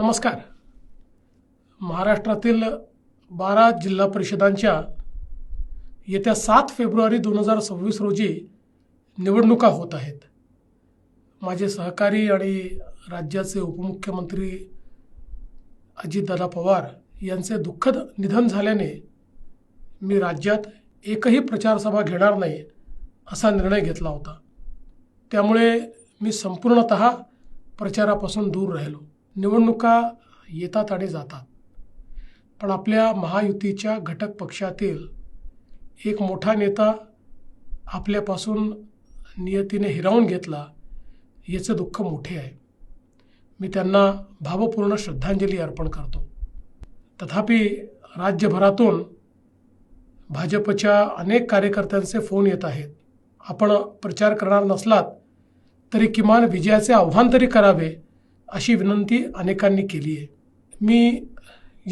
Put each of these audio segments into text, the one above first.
नमस्कार. महाराष्ट्रातील बारा जिल्हा परिषदांच्या येत्या सात फेब्रुवारी दोन हजार सव्वीस रोजी निवडणुका होत आहेत. माझे सहकारी आणि राज्याचे उपमुख्यमंत्री अजितदादा पवार यांचे दुःखद निधन झाल्याने मी राज्यात एकही प्रचारसभा घेणार नाही असा निर्णय घेतला होता. त्यामुळे मी संपूर्णत प्रचारापासून दूर राहिलो. निवडणुका येतात आणि जातात. पण आपल्या महायुतीच्या घटक पक्षातील एक मोठा नेता आपल्यापासून नियतीने हिरावून घेतला याचं दुःख मोठे आहे. मी त्यांना भावपूर्ण श्रद्धांजली अर्पण करतो. तथापि राज्यभरातून भाजपच्या अनेक कार्यकर्त्यांचे फोन येत आहेत. आपण प्रचार करणार नसलात तरी किमान विजयाचे आव्हान तरी करावे अशी विनंती अनेकांनी केली आहे. मी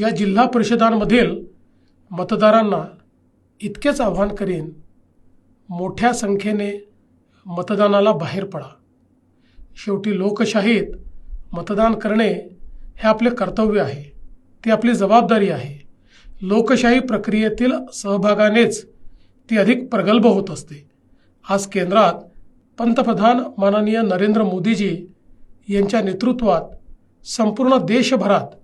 या जिल्हा परिषदांमधील मतदारांना इतकेच आव्हान करीन मोठ्या संख्येने मतदानाला बाहेर पडा. शेवटी लोकशाहीत मतदान करणे हे आपले कर्तव्य आहे. ती आपली जबाबदारी आहे. लोकशाही प्रक्रियेतील सहभागानेच ती अधिक प्रगल्भ होत असते. आज केंद्रात पंतप्रधान माननीय नरेंद्र मोदीजी यांच्या नेतृत्वात संपूर्ण देशभरात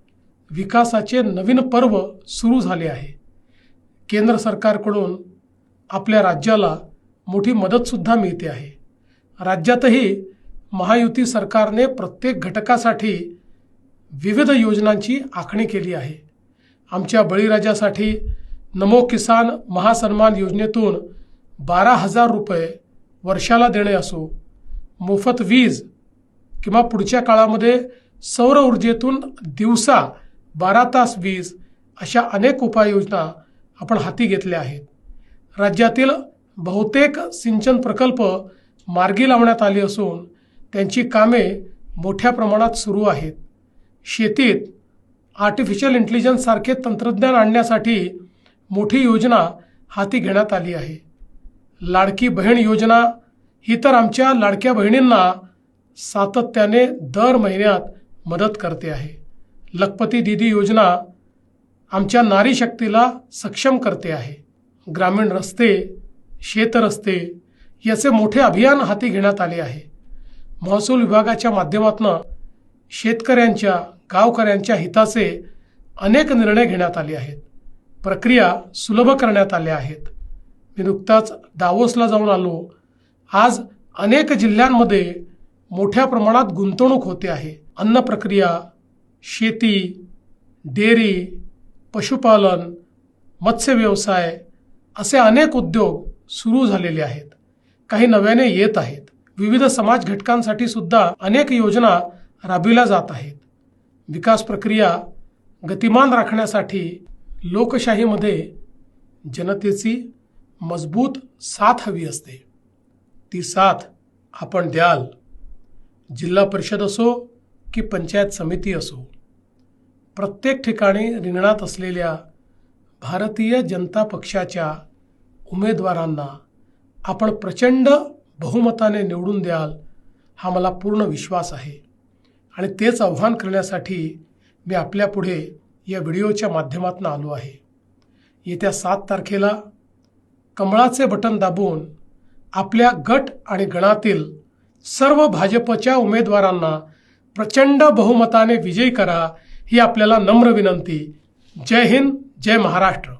विकासाचे नवीन पर्व सुरू झाले आहे. केंद्र सरकारकडून आपल्या राज्याला मोठी मदतसुद्धा मिळते आहे. राज्यातही महायुती सरकारने प्रत्येक घटकासाठी विविध योजनांची आखणी केली आहे. आमच्या बळीराजासाठी नमो किसान महासन्मान योजनेतून बारा हजार रुपये वर्षाला देणे असो मोफत वीज किंवा पुढच्या काळामध्ये सौर ऊर्जेतून दिवसा बारा तास वीज अशा अनेक उपाययोजना आपण हाती घेतल्या आहेत. राज्यातील बहुतेक सिंचन प्रकल्प मार्गी लावण्यात आले असून त्यांची कामे मोठ्या प्रमाणात सुरू आहेत. शेतीत आर्टिफिशियल इंटेलिजन्ससारखे तंत्रज्ञान आणण्यासाठी मोठी योजना हाती घेण्यात आली आहे. लाडकी बहीण योजना ही तर आमच्या लाडक्या बहिणींना सातत्याने दर महिन्यात मदत करते आहे. लखपती दिदी योजना आमच्या नारी शक्तीला सक्षम करते आहे. ग्रामीण रस्ते शेतरस्ते याचे मोठे अभियान हाती घेण्यात आले आहे. महसूल विभागाच्या माध्यमातून शेतकऱ्यांच्या गावकऱ्यांच्या हिताचे अनेक निर्णय घेण्यात आले आहेत. प्रक्रिया सुलभ करण्यात आल्या आहेत. मी नुकताच दावोसला जाऊन आलो. आज अनेक जिल्ह्यांमध्ये मोठ्या प्रमाणात गुंतवणूक होते आहे. अन्न प्रक्रिया शेती डेअरी पशुपालन मत्स्य व्यवसाय असे अनेक उद्योग सुरू झालेले आहेत. काही नव्याने येत आहेत. विविध समाज घटकांसाठी सुद्धा अनेक योजना राबविल्या जात आहेत. विकास प्रक्रिया गतिमान राखण्यासाठी लोकशाहीमध्ये जनतेची मजबूत साथ हवी असते. ती साथ आपण द्याल. जिल्हा परिषद असो की पंचायत समिती असो प्रत्येक ठिकाणी रिंगणात असलेल्या भारतीय जनता पक्षाच्या उमेदवारांना आपण प्रचंड बहुमताने निवडून द्याल हा मला पूर्ण विश्वास आहे. आणि तेच आव्हान करण्यासाठी मी आपल्यापुढे या व्हिडिओच्या माध्यमातून आलो आहे. येत्या सात तारखेला कमळाचे बटन दाबून आपल्या गट आणि गणातील सर्व भाजपच्या उमेदवारांना प्रचंड बहुमताने विजयी करा ही आपल्याला नम्र विनंती. जय हिंद जय महाराष्ट्र.